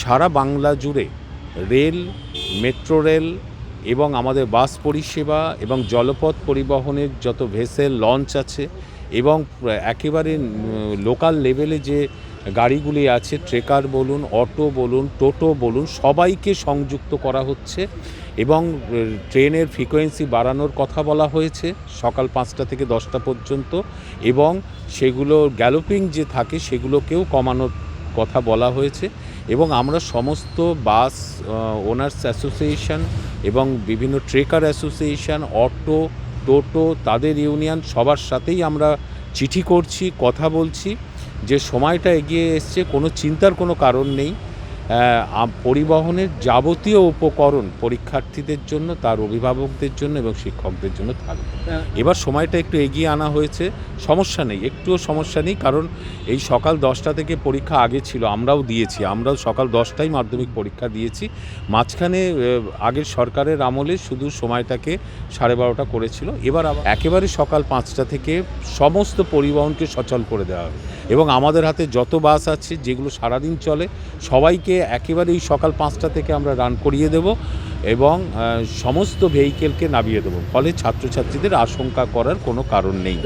সারা বাংলা জুড়ে rail, metro rail এবং আমাদের বাস পরিষেবা এবং জলপথ পরিবহনের যত ভেসেল লঞ্চ আছে এবং একেবারে লোকাল লেভেলে যে গাড়িগুলি আছে, ট্রেকার বলুন, অটো বলুন, টোটো বলুন, সবাইকে সংযুক্ত করা হচ্ছে এবং ট্রেনের ফ্রিকোয়েন্সি বাড়ানোর কথা বলা হয়েছে সকাল পাঁচটা থেকে দশটা পর্যন্ত এবং সেগুলো গ্যালোপিং যে থাকে সেগুলোকেও কমানোর কথা বলা হয়েছে। এবং আমরা সমস্ত বাস ওনার্স অ্যাসোসিয়েশন এবং বিভিন্ন ট্রেকার অ্যাসোসিয়েশন, অটো, টোটো, তাদের ইউনিয়ন সবার সাথেই আমরা চিঠি করছি, কথা বলছি। যে সময়টা এগিয়ে এসছে, কোনো চিন্তার কোনো কারণ নেই। পরিবহনের যাবতীয় উপকরণ পরীক্ষার্থীদের জন্য তার অভিভাবকদের জন্য এবং শিক্ষকদের জন্য থাকবে। এবার সময়টা একটু এগিয়ে আনা হয়েছে। সমস্যা নেই একটুও সমস্যা নেই কারণ এই সকাল দশটা থেকে পরীক্ষা আগে ছিল আমরাও দিয়েছি। আমরাও সকাল দশটায় মাধ্যমিক পরীক্ষা দিয়েছি। মাঝখানে আগের সরকারের আমলে শুধু সময়টাকে সাড়ে বারোটা করেছিল। এবার আবার একেবারে সকাল পাঁচটা থেকে সমস্ত পরিবহনকে সচল করে দেওয়া হবে এবং আমাদের হাতে যত বাস আছে, যেগুলো সারাদিন চলে, সবাইকে একেবারেই সকাল পাঁচটা থেকে আমরা রান করিয়ে দেব এবং সমস্ত ভেহিকেলকে নামিয়ে দেবো। ফলে ছাত্রছাত্রীদের আশঙ্কা করার কোনো কারণ নেই।